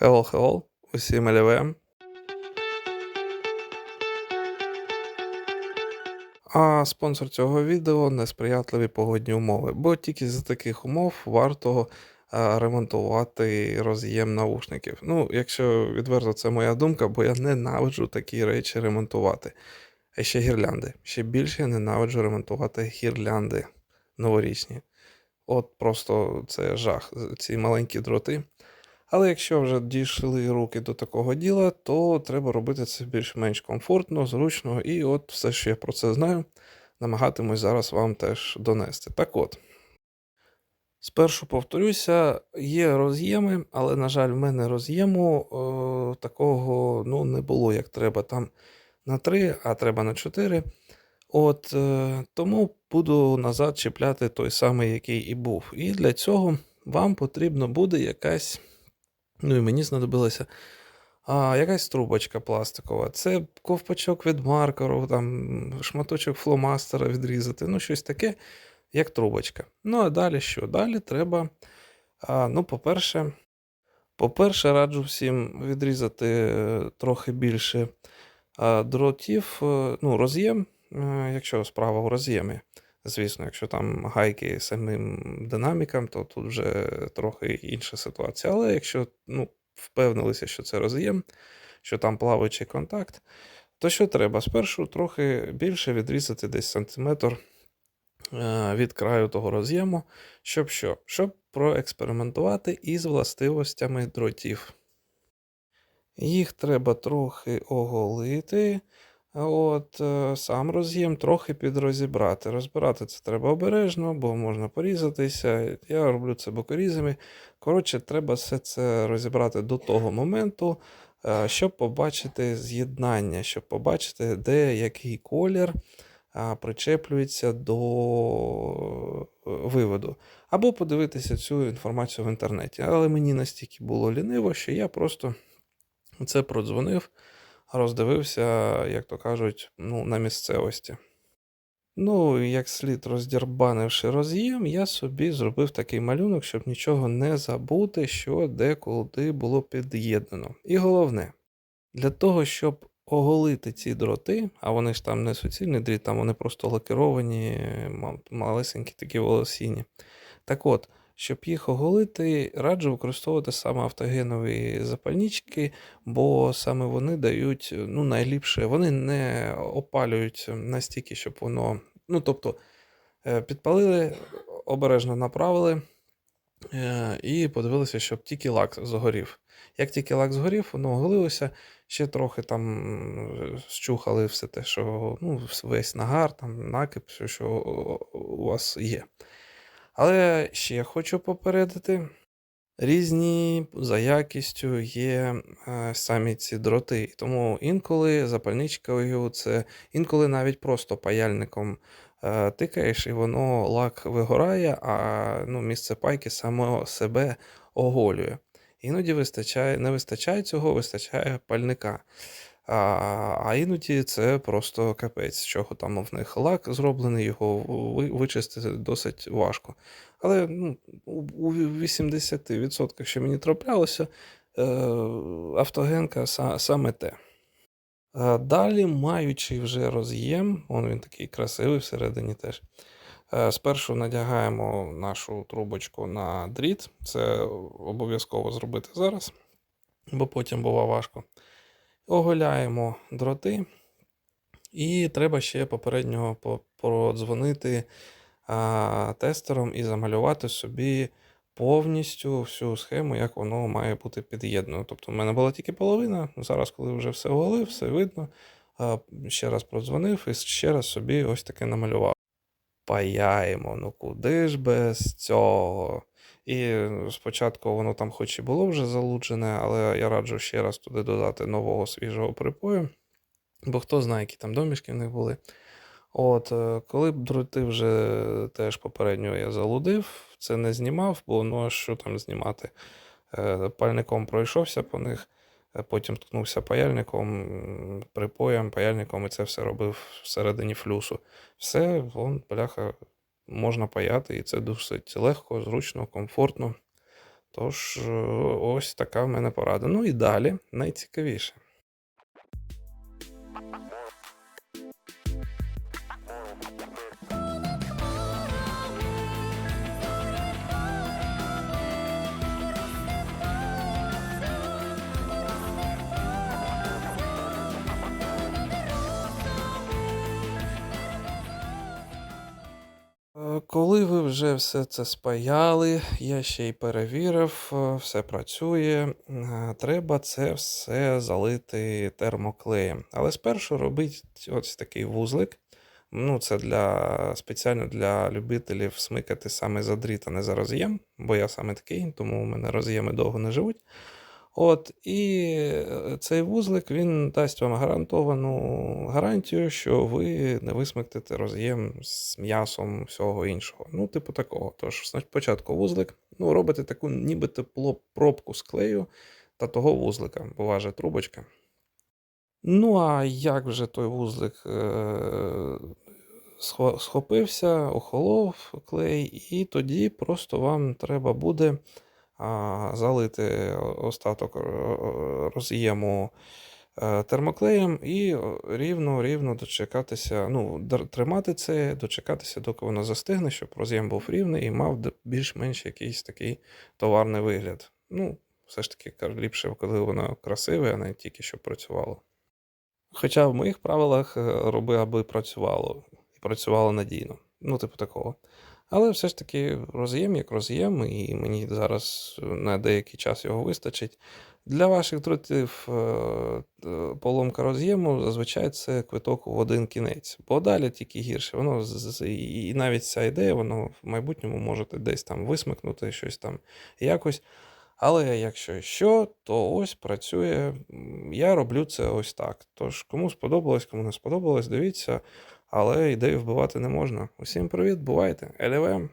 Hello, hello, усім LVM. А спонсор цього відео несприятливі погодні умови, бо тільки за таких умов варто ремонтувати роз'єм наушників. Ну, якщо відверто, це моя думка, бо я ненавиджу такі речі ремонтувати. А ще гірлянди. Ще більше я ненавиджу ремонтувати гірлянди новорічні. От просто це жах, ці маленькі дроти. Але якщо вже дійшли руки до такого діла, то треба робити це більш-менш комфортно, зручно, і от все, що я про це знаю, намагатимусь зараз вам теж донести. Так от. Спершу повторюся, є роз'єми, але, на жаль, в мене роз'єму е, такого ну, не було, як треба там на 3, а треба на 4. От е, тому буду назад чіпляти той самий, який і був. І для цього вам потрібно буде якась. Ну і мені знадобилася а, якась трубочка пластикова. Це ковпачок від маркеру, там шматочок фломастера відрізати, ну щось таке, як трубочка. Ну, а далі що? Далі треба. А, ну, по-перше, по-перше, раджу всім відрізати е, трохи більше дротів, е, ну, роз'єм, е, якщо справа в роз'ємі. Звісно, якщо там гайки самим динамікам, то тут вже трохи інша ситуація. Але якщо ну, впевнилися, що це роз'єм, що там плаваючий контакт, то що треба? Спершу трохи більше відрізати десь сантиметр е, від краю того роз'єму, щоб що? Щоб проекспериментувати із властивостями дротів. Їх треба трохи оголити. От е, сам роз'єм трохи підрозібрати. Розбирати це треба обережно, бо можна порізатися. Я роблю це бокорізами. Коротше, треба все це розібрати до того моменту, е, щоб побачити з'єднання, щоб побачити, де який колір причеплюється до е, виводу. Або подивитися цю інформацію в інтернеті. Але мені настільки було ліниво, що я просто це продзвонив роздивився, як то кажуть, ну, на місцевості. Ну, як слід роздірбанивши роз'єм, я собі зробив такий малюнок, щоб нічого не забути, що де коли було під'єднано. І головне, для того, щоб оголити ці дроти, а вони ж там не суцільний дріт, там вони просто лакіровані, малесенькі такі волосінні. Так от, щоб їх оголити, раджу використовувати саме автогенові запальнички, бо саме вони дають ну, найліпше, вони не опалюють настільки, щоб воно. Ну, тобто, е, підпалили, обережно направили е, і подивилися, щоб тільки лак згорів. Як тільки лак згорів, воно оголилося, ще трохи там щухали все те, що ну, весь нагар, там накип, все, що у вас є. Але ще хочу попередити: різні за якістю є е, самі ці дроти. Тому інколи запальничкою це інколи навіть просто паяльником е, тикаєш, і воно лак вигорає, а ну, місце пайки само себе оголює. Іноді вистачає, не вистачає цього, вистачає пальника. А а іноді це просто капець, чого там в них лак зроблений, його вичистити досить важко. Але ну, у 80%, що мені траплялося, е, автогенка саме те. Далі, маючи вже роз'єм, он він такий красивий всередині теж. Е, спершу надягаємо нашу трубочку на дріт, це обов'язково зробити зараз, бо потім бува важко. Оголяємо дроти, і треба ще попередньо продзвонити а, тестером і замалювати собі повністю всю схему, як воно має бути під'єднано. Тобто, в мене була тільки половина. Зараз, коли вже все оголив, все видно. А, ще раз продзвонив і ще раз собі ось таке намалював. Паяємо, ну куди ж без цього? І спочатку воно там хоч і було вже залуджене, але я раджу ще раз туди додати нового свіжого припою, бо хто знає, які там домішки в них були. От, е, Коли б дроти вже теж попередньо я залудив, це не знімав, бо ну що там знімати? Е, пальником пройшовся по них, е, потім ткнувся паяльником, припоєм, паяльником і це все робив всередині флюсу. Все, вон, бляха, можна паяти, і це досить легко, зручно, комфортно. Тож, е, ось така в мене порада. Ну і далі найцікавіше. Коли ви вже все це спаяли, я ще й перевірив, е, все працює. е, Треба це все залити термоклеєм. Але спершу робіть ось такий вузлик. Ну, це для спеціально для любителів смикати саме за дріт, а не за роз'єм, бо я саме такий, тому у мене роз'єми довго не живуть. От, і цей вузлик він дасть вам гарантовану гарантію, що ви не висмектите роз'єм з м'ясом всього іншого. Ну, типу такого. Тож, спочатку вузлик, ну, робите таку нібито пло- пробку з клею та того вузлика, бува же трубочка. Ну, а як вже той вузлик е, схопився, охолов клей, і тоді просто вам треба буде залити остаток е, роз'єму е, термоклеєм і рівно-рівно дочекатися, ну, тримати це, дочекатися, доки воно застигне, щоб роз'єм був рівний і мав більш-менш якийсь такий товарний вигляд. Ну, все ж таки ліпше, коли воно красиве, а не тільки щоб працювало. Хоча в моїх правилах е, роби, аби працювало, і працювало надійно. Ну, типу такого. Але все ж таки роз'єм як роз'єм, і мені зараз на деякий час його вистачить. Для ваших дротів е, е, поломка роз'єму зазвичай це квиток в один кінець, бо далі тільки гірше. Воно і навіть ця ідея, воно в майбутньому можете десь там висмикнути, щось там якось. Але якщо що, то ось працює. Я роблю це ось так. Тож, кому сподобалось, кому не сподобалось, дивіться, але ідею вбивати не можна. Усім привіт, бувайте! ЛВМ!